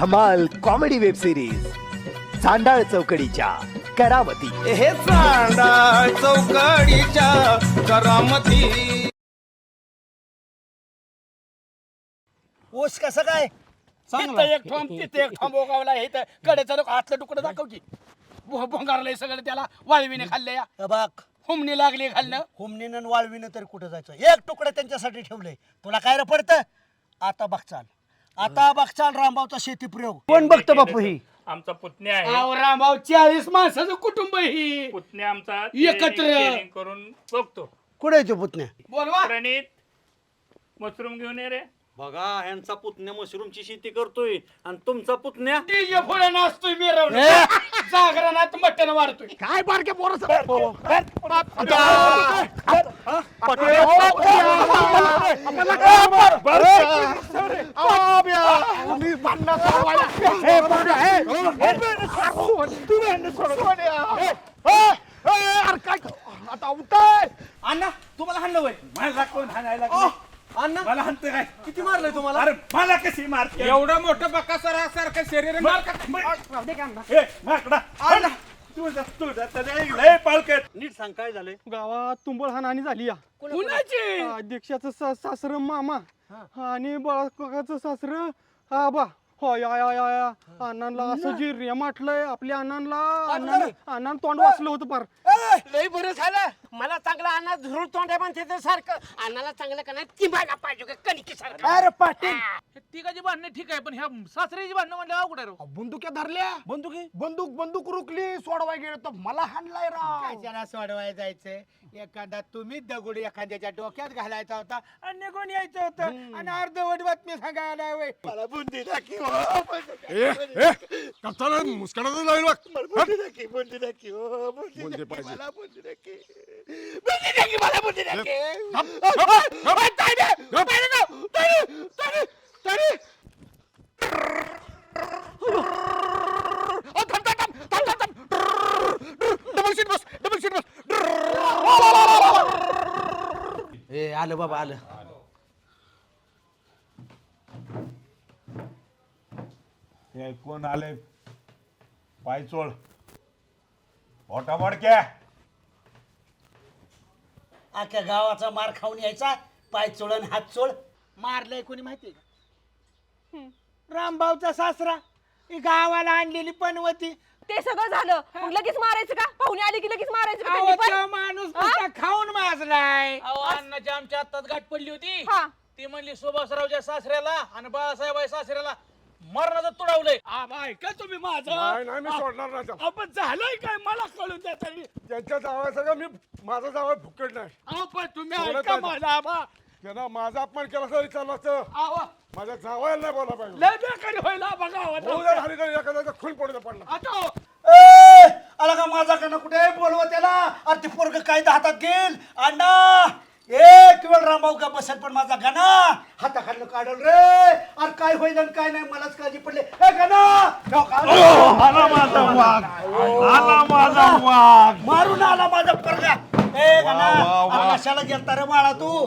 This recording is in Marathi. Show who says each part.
Speaker 1: धमाल कॉमेडी वेब सिरीज चांडाळ चौकडीच्या करावती.
Speaker 2: हे चांदा चौकडीच्या करामती.
Speaker 1: ओस कसं काय?
Speaker 2: तिथं एक थांब तिथे एक थांब ओगावला हे तर कडेचा लोक हातलं तुकडं दाखव की. भो- भोंगारलंय सगळं त्याला. वाळवीने खाल्ले या.
Speaker 1: हे बघ.
Speaker 2: हुमणी लागली खाल्लं.
Speaker 1: हुमणीनं वाळवीनं तरी कुठं जायचं? एक तुकडं त्यांच्यासाठी ठेवलंय. तुला काय रे पडतं? आता बघचाल आता बघचाल रामभाऊचा शेती प्रयोग कोण बघतं बापू ही
Speaker 3: आमचा पुतण्या आहे
Speaker 2: अहो रामभाऊ चाळीस माणसाचं कुटुंब ही
Speaker 3: पुतण्या आमचा
Speaker 2: एकत्र.
Speaker 3: training- training करून बघतो
Speaker 1: कुठे येतो पुतण्या
Speaker 2: बोलवा
Speaker 3: प्रणित मशरूम घेऊन ये रे
Speaker 4: बघा ह्यांचा पुतण्या मशरूमची शेती करतोय आणि तुमचा पुतण्या
Speaker 2: डीजे पुढे नाचतोय मिरवणूक जागरणात मटण वाढतोय
Speaker 1: काय बारके
Speaker 2: अण्णा तुम्हाला हाणलं वय मला कोण हाणायला अण्णा मला हाणतोय काय किती मारलंय तुम्हाला?
Speaker 3: अरे मला कशी मारते
Speaker 2: एवढं मोठं बक्का सारखं शरीर आहे. मार का?
Speaker 3: ए, माकडा.
Speaker 2: अण्णा
Speaker 3: तुझा तुझा त्याच्या एक लय पाळकत
Speaker 4: नीट सांग काय झालंय?
Speaker 5: गावात तुंबळ हानी झाली या.
Speaker 2: कुणाची?
Speaker 5: सासरं मामा आणि बाळाकाकाचं सासरं आबा. हो या या या या अण्णांना असं जे रेम आटलंय आपल्या अण्णांना अण्णांना तोंड वाचलं होतं पार
Speaker 6: लय बरं झालं. मला चांगला अण्णा झुरळ तोंड आहे म्हणते ते सारखं. अण्णाला चांगलं का नाही? ती बघा पाहिजे का कणकी सारखं.
Speaker 1: अरे पाटील.
Speaker 7: तिघाची भांडणं ठीक आहे पण ह्या सासऱ्याची भांडणं म्हणलं अवघड आहे राव.
Speaker 1: बंदुक्या धरल्या. बंदुकी? बंदूक बंदूक रुकली सोडवाय गेलं तर मला हाणलाय राव.
Speaker 6: कशाला सोडवाय जायचंय एखादा तुम्ही दगड एखाद्याच्या डोक्यात घालायचा होता आणि निघून यायचं होतं. आणि अर्धवट बातमी सांगायला होय. मला बुंदी दाखी हो.
Speaker 5: मुस्कडाचं जाईल
Speaker 6: बुंदी दाखी, बुंदी दाखी हो, बुंदी दाखी, मला बुंदी दाखी. बुंदी दाखी, मला बुंदी दाखी. ओय, तायडे, तायडे ना, तायडे, तायडे, तायडे. ओ, थांब, थांब, थांब, थांब, थांब, थांब. Double seat bus double seat bus
Speaker 1: ए आलं बाबा आलं
Speaker 8: हे कोण आले. पायचोळ मोठा मोडक्या
Speaker 1: अख्ख्या गावाचा मार खाऊन यायचा. पाय चोळ आणि हात चोळ.
Speaker 6: मारलंय कोणी माहितीये का? रामभाऊचा सासरा. ही गावाला आणलेली पनवती.
Speaker 9: ते सगळं झालं. मग लगेच मारायचं का? पाहुणे आले की लगेच मारायचं का
Speaker 6: अहो,
Speaker 9: त्यांनी पण?
Speaker 6: तो माणूस नुसता खाऊन माजलाय?
Speaker 7: अहो आमच्या आत्ताच गाठ पडली होती.
Speaker 9: हा.
Speaker 7: ती म्हणली सुभाषरावच्या सासऱ्याला आणि बाळासाहेब सासऱ्याला मरणाचं तुडवलंय.
Speaker 2: ऐका तुम्ही माझं?
Speaker 5: नाही मी सोडणार नाही
Speaker 2: आपण झालंय काय? मला कळून द्या तरी.
Speaker 5: त्यांच्या जावया सगळं मी माझा जावया फुकट नाही.
Speaker 2: अहो पण तुम्ही
Speaker 5: सोडत
Speaker 2: ऐका. माझा आबा
Speaker 5: त्यांना माझा अपमान केला तरी चालवायचं
Speaker 2: अहो
Speaker 5: माझ्या जावयाला नाही बोला पाहिजे.
Speaker 2: लय बेकारी होईल आबा गावात
Speaker 5: होऊ द्या हरी तरी एखाद्याचा खून पडला पडला.
Speaker 2: आता हो.
Speaker 1: ए आला का माझा कडनं कुठे? बोलवा त्याला. अरे ते पोरग कायदा हातात घेईल अण्णा! एक वेळ रामभाऊ का बसेल पण माझा गाणा? हाताखालनं काढल रे. अरे काय होईल आणि काय नाही मलाच काळजी पडली. ए गाणा!
Speaker 8: आला माझा वाघ. आला माझा वाघ.
Speaker 1: मारून आला माझा पोरगा ए गाणा!
Speaker 8: वा, वा.
Speaker 1: अरे कशाला गेलता रे बाळा तू?